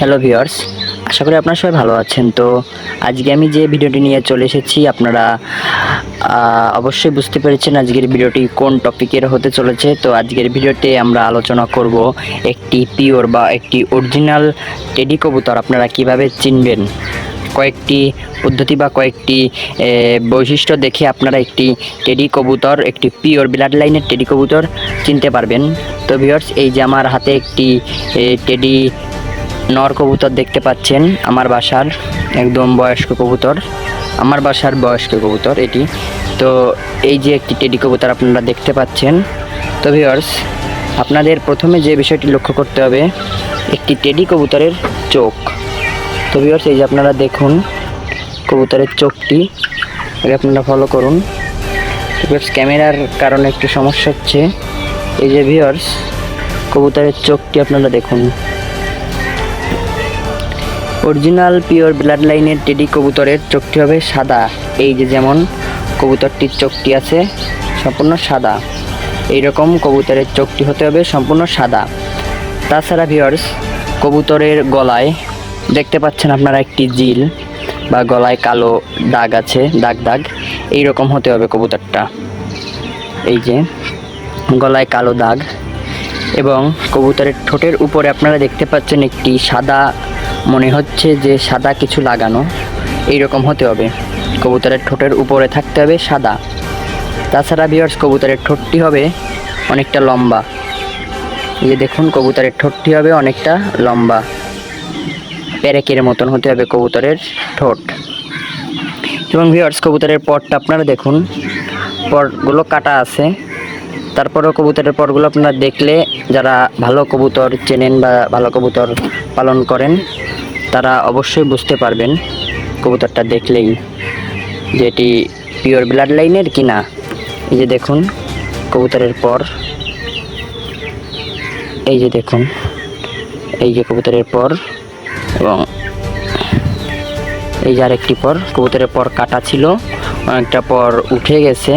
Hello viewers আশা করি আপনারা সবাই ভালো আছেন। তো আজকে আমি যে ভিডিওটি নিয়ে চলে এসেছি, আপনারা অবশ্যই বুঝতে পেরেছেন আজকের ভিডিওটি কোন টপিকের হতে চলেছে। তো আজকের ভিডিওতে আমরা আলোচনা করব একটি পিওর বা একটি অরিজিনাল টেডি কবুতর আপনারা কীভাবে চিনবেন? কয়েকটি পদ্ধতি বা কয়েকটি বৈশিষ্ট্য দেখে আপনারা একটি টেডি কবুতর, একটি পিওর ব্লাড লাইনের টেডি কবুতর চিনতে পারবেন। তো ভিউয়ার্স এই যে আমার হাতে একটি টেডি নর কবুতর দেখতে পাচ্ছেন আমার বাসার একদম বয়স্ক কবুতর, আমার বাসার বয়স্ক কবুতর এটি। তো এই যে একটি টেডি কবুতর আপনারা দেখতে পাচ্ছেন। তো ভিউয়ার্স, আপনাদের প্রথমে যে বিষয়টি লক্ষ্য করতে হবে, একটি টেডি কবুতরের চোখ। তো ভিউয়ার্স, এই যে আপনারা দেখুন কবুতরের চোখটি আপনারা ফলো করুন। ভিউয়ার্স, ক্যামেরার কারণে একটু সমস্যা হচ্ছে। এই যে ভিউয়ার্স, কবুতরের চোখটি আপনারা দেখুন। অরিজিনাল পিওর ব্লাড লাইনের টেডি কবুতরের চোখটি হবে সাদা। এই যে যেমন কবুতরটির চোখটি আছে, সম্পূর্ণ সাদা। এই রকম কবুতরের চোখটি হতে হবে সম্পূর্ণ সাদা। তাছাড়া ভিওর্স কবুতরের গলায়, দেখতে পাচ্ছেন আপনারা একটি জিল বা গলায় কালো দাগ আছে, দাগ দাগ। এই রকম হতে হবে কবুতরটা। এই যে গলায় কালো দাগ। এবং কবুতরের ঠোঁটের উপরে আপনারা দেখতে পাচ্ছেন একটি সাদা মনে হচ্ছে যে সাদা কিছু লাগানো। এই রকম হতে হবে। কবুতরের ঠোঁটের উপরে থাকতে হবে সাদা। তাছাড়া বিয়ার্স কবুতরের ঠোঁটটি হবে অনেকটা লম্বা। এই দেখুন, কবুতরের ঠোঁটটি হবে অনেকটা লম্বা। প্যারেকের মতন হতে হবে কবুতরের ঠোঁট। এবং ভিওয়ার্স কবুতরের পরটা আপনারা দেখুন। পরগুলো কাটা আছে। তারপরেও কবুতরের পরগুলো আপনারা দেখলে যারা ভালো কবুতর চেনেন বা ভালো কবুতর পালন করেন, তারা অবশ্যই বুঝতে পারবেন কবুতরটা দেখলেই যে এটি পিওর ব্লাড লাইনের কি না। এই যে দেখুন, কবুতরের পর। এই যে দেখুন, এই যে কবুতরের পর এবং এই যে আরেকটি পর। কবুতরের পর কাটা ছিল, অনেকটা পর উঠে গেছে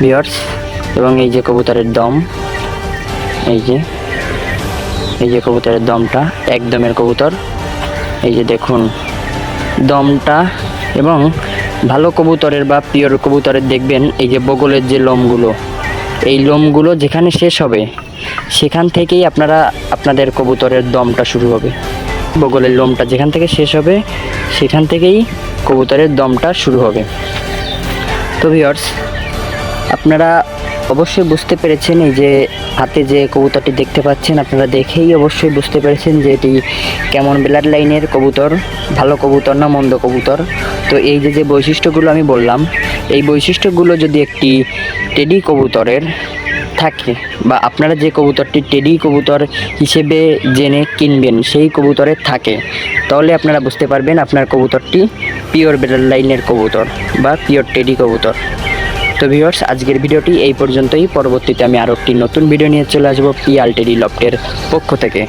বিয়ার্স এবং এই যে কবুতরের দম, এই যে এই যে কবুতরের দমটা একদমের কবুতর। এই যে দেখুন, দমটা এবং ভালো কবুতরের বা পিওর কবুতরের দেখবেন এই যে বগলের যে লোমগুলো। এই লোমগুলো যেখানে শেষ হবে, সেখান থেকেই আপনারা আপনাদের কবুতরের দমটা শুরু হবে। বগলের লোমটা যেখান থেকে শেষ হবে, সেখান থেকেই কবুতরের দমটা শুরু হবে। তো ভিওর্স আপনারা অবশ্যই বুঝতে পেরেছেন এই যে হাতে যে কবুতরটি দেখতে পাচ্ছেন, আপনারা দেখেই অবশ্যই বুঝতে পেরেছেন যে এটি কেমন ব্লাড লাইনের কবুতর, ভালো কবুতর না মন্দ কবুতর। তো এই যে যে বৈশিষ্ট্যগুলো আমি বললাম, এই বৈশিষ্ট্যগুলো যদি একটি টেডি কবুতরের থাকে বা আপনারা যে কবুতরটি টেডি কবুতর হিসেবে জেনে কিনবেন, সেই কবুতরের থাকে, তাহলে আপনারা বুঝতে পারবেন আপনার কবুতরটি পিওর ব্লাড লাইনের কবুতর বা পিওর টেডি কবুতর। তো ভিউয়ার্স আজকের ভিডিওটি এই পর্যন্তই। পরবর্তীতে আমি আরও একটি নতুন ভিডিও নিয়ে চলে আসব পিআলটিডি টেডি লফটের পক্ষ থেকে।